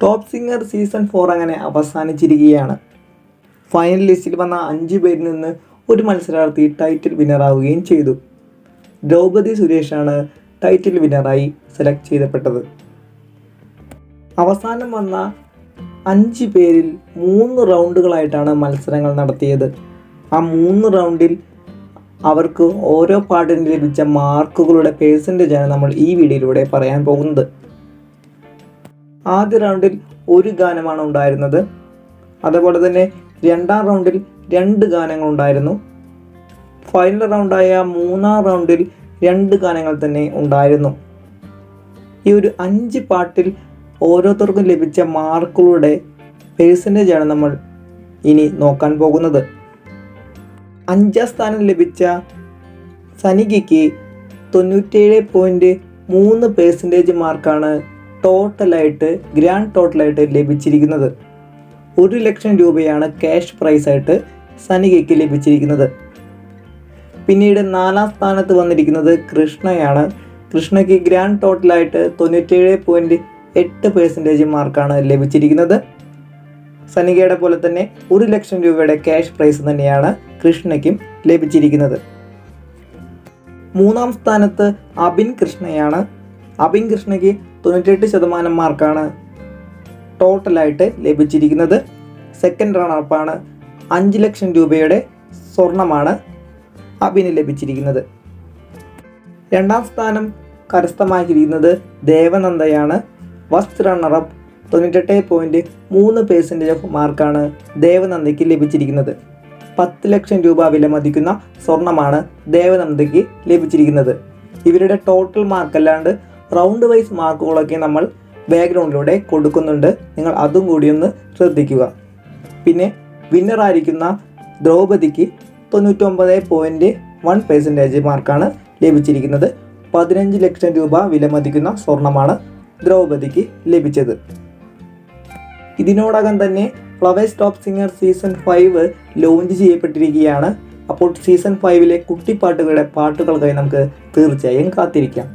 Top singer season four അങ്ങനെ അവസാനിച്ചിരിക്കുകയാണ്. Final ലിസ്റ്റിൽ വന്ന അഞ്ച് പേരിൽ നിന്ന് ഒരു മത്സരാർത്ഥി ടൈറ്റിൽ വിന്നറാവുകയും ചെയ്തു. ദ്രൗപദി സുരേഷാണ് ടൈറ്റിൽ വിന്നറായി സെലക്ട് ചെയ്യപ്പെട്ടത് അവസാനം വന്ന അഞ്ച് പേരിൽ മൂന്ന് റൗണ്ടുകളായിട്ടാണ് മത്സരങ്ങൾ നടത്തിയത്. ആ മൂന്ന് റൗണ്ടിൽ അവർക്ക് ഓരോ പാട്ടിന് ലഭിച്ച മാർക്കുകളുടെ പേഴ്സന്റേജാണ് നമ്മൾ ഈ വീഡിയോയിലൂടെ പറയാൻ പോകുന്നത്. ആദ്യ റൗണ്ടിൽ ഒരു ഗാനമാണ് ഉണ്ടായിരുന്നത്. അതുപോലെ തന്നെ രണ്ടാം റൗണ്ടിൽ രണ്ട് ഗാനങ്ങൾ ഉണ്ടായിരുന്നു. ഫൈനൽ റൗണ്ടായ മൂന്നാം റൗണ്ടിൽ രണ്ട് ഗാനങ്ങൾ തന്നെ ഉണ്ടായിരുന്നു. ഈ ഒരു അഞ്ച് പാട്ടിൽ ഓരോരുത്തർക്കും ലഭിച്ച മാർക്കുകളുടെ പേഴ്സന്റേജാണ് നമ്മൾ ഇനി നോക്കാൻ പോകുന്നത്. അഞ്ചാം സ്ഥാനം ലഭിച്ച സനികയ്ക്ക് തൊണ്ണൂറ്റേഴ് പോയിന്റ് മൂന്ന് പേഴ്സന്റേജ് മാർക്കാണ് ടോട്ടലായിട്ട് ഗ്രാൻഡ് ടോട്ടലായിട്ട് ലഭിച്ചിരിക്കുന്നത്. ഒരു ലക്ഷം രൂപയാണ് ക്യാഷ് പ്രൈസായിട്ട് സനികയ്ക്ക് ലഭിച്ചിരിക്കുന്നത്. പിന്നീട് നാലാം സ്ഥാനത്ത് വന്നിരിക്കുന്നത് കൃഷ്ണയാണ്. കൃഷ്ണയ്ക്ക് ഗ്രാൻഡ് ടോട്ടലായിട്ട് തൊണ്ണൂറ്റേഴ് പോയിന്റ് എട്ട് പേഴ്സന്റേജ് മാർക്കാണ് ലഭിച്ചിരിക്കുന്നത്. സനികയുടെ പോലെ തന്നെ ഒരു ലക്ഷം രൂപയുടെ ക്യാഷ് പ്രൈസ് തന്നെയാണ് കൃഷ്ണയ്ക്കും ലഭിച്ചിരിക്കുന്നത്. മൂന്നാം സ്ഥാനത്ത് അബിൻ കൃഷ്ണയാണ്. അബിൻ കൃഷ്ണയ്ക്ക് തൊണ്ണൂറ്റെട്ട് ശതമാനം മാർക്കാണ് ടോട്ടലായിട്ട് ലഭിച്ചിരിക്കുന്നത്. സെക്കൻഡ് റണ്ണപ്പാണ് അഞ്ച് ലക്ഷം രൂപയുടെ സ്വർണമാണ് അബിന് ലഭിച്ചിരിക്കുന്നത്. രണ്ടാം സ്ഥാനം കരസ്ഥമാക്കിയിരിക്കുന്നത് ദേവനന്ദയാണ്. ഫസ്റ്റ് റണ്ണറപ്പ് തൊണ്ണൂറ്റെട്ട് പോയിന്റ് മൂന്ന് പേഴ്സന്റേജ് ഓഫ് മാർക്കാണ് ദേവനന്ദയ്ക്ക് ലഭിച്ചിരിക്കുന്നത്. പത്ത് ലക്ഷം രൂപ വിലമതിക്കുന്ന സ്വർണമാണ് ദേവനന്ദയ്ക്ക് ലഭിച്ചിരിക്കുന്നത്. ഇവരുടെ ടോട്ടൽ മാർക്ക് അല്ലാണ്ട് റൗണ്ട് വൈസ് മാർക്കുകളൊക്കെ നമ്മൾ ബാക്ക്ഗ്രൗണ്ടിലൂടെ കൊടുക്കുന്നുണ്ട്. നിങ്ങൾ അതും കൂടി ഒന്ന് ശ്രദ്ധിക്കുക. പിന്നെ വിന്നറായിരിക്കുന്ന ദ്രൗപദിക്ക് തൊണ്ണൂറ്റൊമ്പത് പോയിന്റ് വൺ പെർസെന്റേജ് മാർക്കാണ് ലഭിച്ചിരിക്കുന്നത്. പതിനഞ്ച് ലക്ഷം രൂപ വിലമതിക്കുന്ന സ്വർണമാണ് ദ്രൗപദിക്ക് ലഭിച്ചത്. ഇതിനോടകം തന്നെ flowers top singer season five launch ചെയ്യപ്പെട്ടിരിക്കുകയാണ്. അപ്പോൾ സീസൺ ഫൈവിലെ കുട്ടിപ്പാട്ടുകളുടെ പാട്ടുകൾക്കായി നമുക്ക് തീർച്ചയായും കാത്തിരിക്കാം.